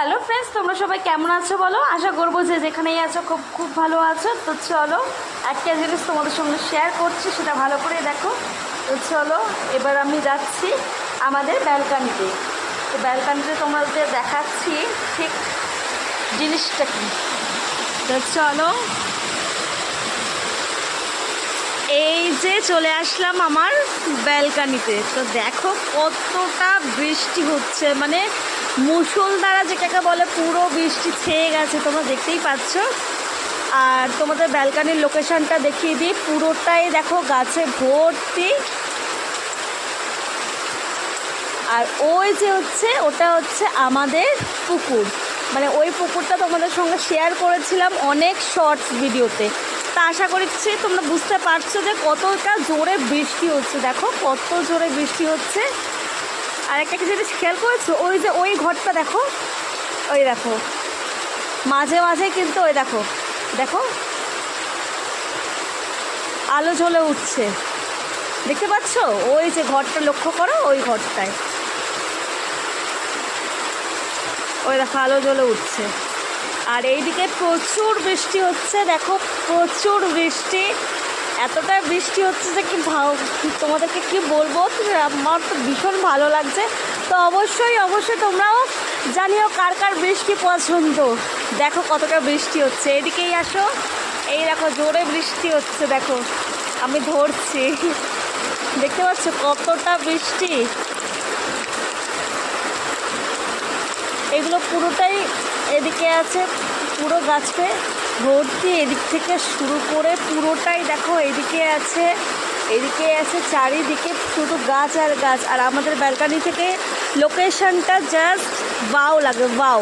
Hello friends তোমরা সবাই কেমন আছো বলো? আশা করব যে যেখানেই আছো খুব খুব ভালো আছো। তো চলো, একটা জিনিস তোমাদের সঙ্গে শেয়ার করছি, সেটা ভালো করে দেখো। তো চলো, এবার আমি যাচ্ছি আমাদের ব্যালকানিতে তো ব্যালকানিতে তোমাদের দেখাচ্ছি ঠিক জিনিসটা কি। তো চলো এই যে চলে আসলাম আমার ব্যালকানিতে। তো দেখো কতটা বৃষ্টি হচ্ছে। মানে মুসলধারা যেটাকে বলে, পুরো বৃষ্টি ছেয়ে গেছে, তোমরা দেখতেই পাচ্ছ। আর তোমাদের ব্যালকানির লোকেশনটা দেখিয়ে দিই। পুরোটাই দেখো গাছে ভর্তি। আর ওই যে হচ্ছে, ওটা হচ্ছে আমাদের পুকুর। মানে ওই পুকুরটা তোমাদের সঙ্গে শেয়ার করেছিলাম অনেক শর্টস ভিডিওতে তা আশা করছি তোমরা বুঝতে পারছ যে কতটা জোরে বৃষ্টি হচ্ছে। দেখো, কত জোরে বৃষ্টি হচ্ছে। আর একটা কিছু খেয়াল করেছ? ওই যে ওই ঘরটা দেখো, ওই দেখো। মাঝে মাঝে কিন্তু ওই দেখো দেখো। আলো জ্বলে উঠছে। দেখতে পাচ্ছ? ওই যে ঘরটা লক্ষ্য করো, ওই ঘরটায়। ওই দেখো, আলো জ্বলে উঠছে। আর এইদিকে প্রচুর বৃষ্টি হচ্ছে, দেখো প্রচুর বৃষ্টি। এতটা বৃষ্টি হচ্ছে যে কি ভাও তোমাদেরকে কি বলব? আমার তো ভীষণ ভালো লাগছে। তো অবশ্যই অবশ্যই তোমরাও জানিও কার কার বৃষ্টি পছন্দ। দেখো কতটা বৃষ্টি হচ্ছে। এদিকেই আসো। এই দেখো, জোরে বৃষ্টি হচ্ছে, দেখো। আমি ধরছি। দেখতে পাচ্ছ কতটা বৃষ্টি? এগুলো পুরোটাই এদিকে আছে পুরো গাছে ভর্তি এদিক থেকে শুরু করে পুরোটাই দেখো, এদিকে আছে এদিকে আছে চারিদিকে শুধু গাছ আর গাছ। আর আমাদের ব্যালকানি থেকে লোকেশনটা জাস্ট বাও লাগে বাও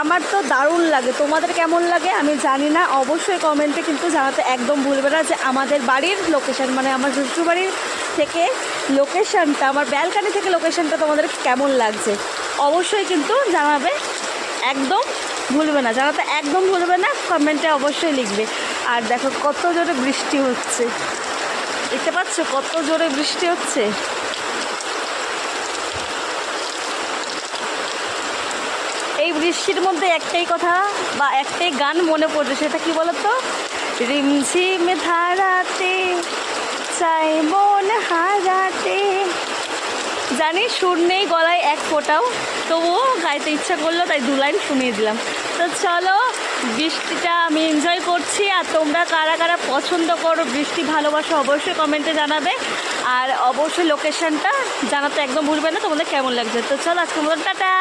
আমার তো দারুণ লাগে। তোমাদের কেমন লাগে আমি জানি না, অবশ্যই কমেন্টে কিন্তু জানাতে একদম ভুলবে না যে আমাদের বাড়ির লোকেশন মানে আমার শ্বশুরবাড়ির থেকে লোকেশানটা আমার ব্যালকানি থেকে লোকেশানটা তোমাদের কেমন লাগছে। অবশ্যই কিন্তু জানাবে। একদম ভুলবে না। জানাতে একদম ভুলবে না, কমেন্টে অবশ্যই লিখবে। আর দেখো কত জোরে বৃষ্টি হচ্ছে। দেখতে পাচ্ছ কত জোরে বৃষ্টি হচ্ছে? এই বৃষ্টির মধ্যে একটাই কথা বা একটাই গান মনে পড়ছে সেটা কি বলতো? রিমঝিম ধারাতে চাই মন হারাতে। জানি সুর নেই, গলায় এক ফোটাও। তবুও গাইতে ইচ্ছা করল, তাই দু লাইন শুনিয়ে দিলাম। তো চলো, বৃষ্টিটা আমি এনজয় করছি, আর তোমরা কারা কারা পছন্দ করো বৃষ্টি ভালোবাসো অবশ্যই কমেন্টে জানাবে। আর অবশ্যই লোকেশনটা জানাতে একদম ভুলবে না, তোমাদের কেমন লাগছে? তো চলো আজকে মতন, টাটা!